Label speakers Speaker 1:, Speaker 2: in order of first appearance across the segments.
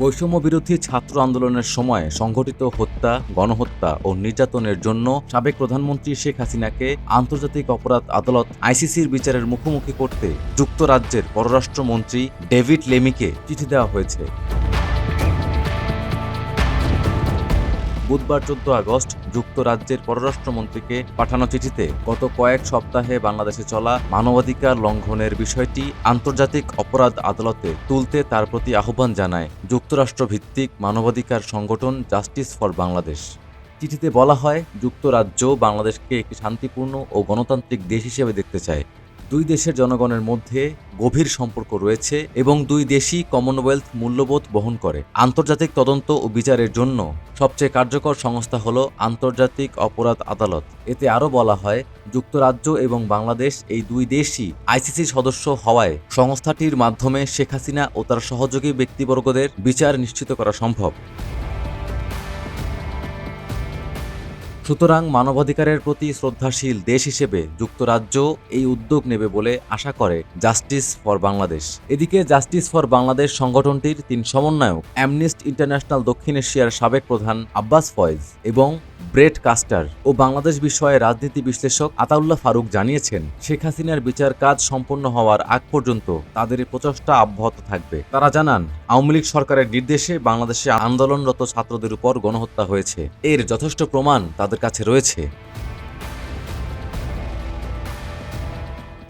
Speaker 1: বৈষম্য বিরোধী ছাত্র আন্দোলনের সময় সংঘটিত হত্যা, গণহত্যা ও নির্যাতনের জন্য সাবেক প্রধানমন্ত্রী শেখ হাসিনাকে আন্তর্জাতিক অপরাধ আদালত আইসিসির বিচারের মুখোমুখি করতে যুক্তরাজ্যের পররাষ্ট্রমন্ত্রী ডেভিড লেমিকে চিঠি দেওয়া হয়েছে। বুধবার চোদ্দ আগস্ট যুক্তরাজ্যের পররাষ্ট্রমন্ত্রীকে পাঠানো চিঠিতে গত কয়েক সপ্তাহে বাংলাদেশে চলা মানবাধিকার লঙ্ঘনের বিষয়টি আন্তর্জাতিক অপরাধ আদালতে তুলতে তার প্রতি আহ্বান জানায় যুক্তরাষ্ট্র ভিত্তিক মানবাধিকার সংগঠন জাস্টিস ফর বাংলাদেশ। চিঠিতে বলা হয়, যুক্তরাজ্য বাংলাদেশকে একটি শান্তিপূর্ণ ও গণতান্ত্রিক দেশ হিসেবে দেখতে চায়। দুই দেশের জনগণের মধ্যে গভীর সম্পর্ক রয়েছে এবং দুই দেশই কমনওয়েলথ মূল্যবোধ বহন করে। আন্তর্জাতিক তদন্ত ও বিচারের জন্য সবচেয়ে কার্যকর সংস্থা হল আন্তর্জাতিক অপরাধ আদালত। এতে আরও বলা হয়, যুক্তরাজ্য এবং বাংলাদেশ এই দুই দেশই আইসিসি সদস্য হওয়ায় সংস্থাটির মাধ্যমে শেখ হাসিনা ও তার সহযোগী ব্যক্তিবর্গদের বিচার নিশ্চিত করা সম্ভব। সুতরাং মানবাধিকারের প্রতি শ্রদ্ধাশীল দেশ হিসেবে যুক্তরাজ্য এই উদ্যোগ নেবে বলে আশা করে জাস্টিস ফর বাংলাদেশ। এদিকে জাস্টিস ফর বাংলাদেশ সংগঠনটির তিন সমন্বয়ক, অ্যামনেস্ট ইন্টারন্যাশনাল দক্ষিণ এশিয়ার সাবেক প্রধান আব্বাস ফয়েজ এবং ব্রেট কাস্টার ও বাংলাদেশ বিষয়ে রাজনীতি বিশ্লেষক আতাউল্লাহ ফারুক জানিয়েছেন, শেখ হাসিনার বিচার কাজ সম্পন্ন হওয়ার আগ পর্যন্ত তাদের প্রচেষ্টা অব্যাহত থাকবে। তারা জানান, আওয়ামী লীগ সরকারের নির্দেশে বাংলাদেশে আন্দোলনরত ছাত্রদের উপর গণহত্যা হয়েছে। এর যথেষ্ট প্রমাণ তাদের কাছে রয়েছে।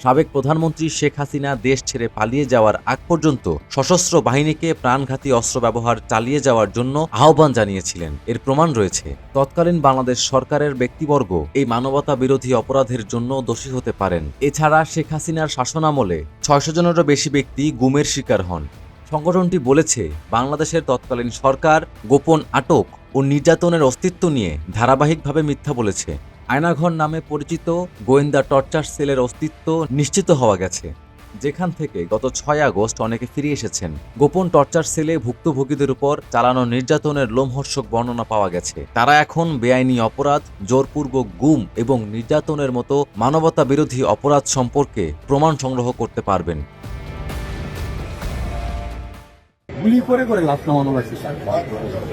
Speaker 1: সাবেক প্রধানমন্ত্রী শেখ হাসিনা দেশ ছেড়ে পালিয়ে যাওয়ার আগ পর্যন্ত সশস্ত্র বাহিনীকে প্রাণঘাতী অস্ত্র ব্যবহার চালিয়ে যাওয়ার জন্য আহ্বান জানিয়েছিলেন। এর প্রমাণ রয়েছে। তৎকালীন বাংলাদেশ সরকারের ব্যক্তিবর্গ এই মানবতা বিরোধী অপরাধের জন্য দোষী হতে পারেন। এছাড়া শেখ হাসিনার শাসনামলে ছয়শো জনেরও বেশি ব্যক্তি গুমের শিকার হন। সংগঠনটি বলেছে, বাংলাদেশের তৎকালীন সরকার গোপন আটক ও নির্যাতনের অস্তিত্ব নিয়ে ধারাবাহিকভাবে মিথ্যা বলেছে। আয়নাঘর নামে পরিচিত গোয়েন্দা টর্চার সেলের অস্তিত্ব নিশ্চিত হওয়া গেছে। যেখান থেকে গত ছয় আগস্ট অনেকে ফিরে এসেছেন। গোপন টর্চার সেলে ভুক্তভোগীদের উপর চালানো নির্যাতনের লোমহর্ষক বর্ণনা পাওয়া গেছে। তারা এখন বেআইনি অপরাধ, জোরপূর্বক গুম এবং নির্যাতনের মতো মানবতা বিরোধী অপরাধ সম্পর্কে প্রমাণ সংগ্রহ করতে পারবেন।
Speaker 2: গুলি করে করে লাশ নামানো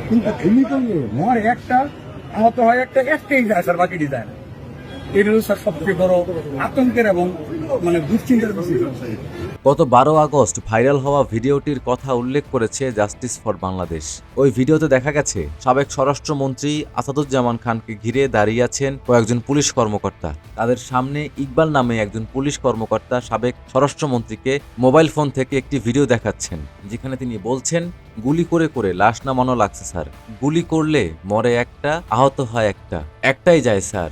Speaker 2: কিন্তু মর একটা আহত হয় একটা একটাই যায় স্যার বাকি যায় না এটা সবচেয়ে বড় আতঙ্কের এবং মানে দুশ্চিন্তার বিষয়।
Speaker 1: গত বারো আগস্ট ভাইরাল হওয়া ভিডিওটির কথা উল্লেখ করেছে জাস্টিস ফর বাংলাদেশ। ওই ভিডিওতে দেখা গেছে, সাবেক স্বরাষ্ট্রমন্ত্রী আসাদুজ্জামান খানকে ঘিরে দাঁড়িয়ে আছেন কয়েকজন পুলিশ কর্মকর্তা। তাদের সামনে ইকবাল নামে একজন পুলিশ কর্মকর্তা সাবেক স্বরাষ্ট্রমন্ত্রীকে মোবাইল ফোন থেকে একটি ভিডিও দেখাচ্ছেন, যেখানে তিনি বলছেন, গুলি করে করে লাশ নামানো লাগছে, স্যার। গুলি করলে মরে একটা, আহত হয় একটা। একটাই যায়, স্যার।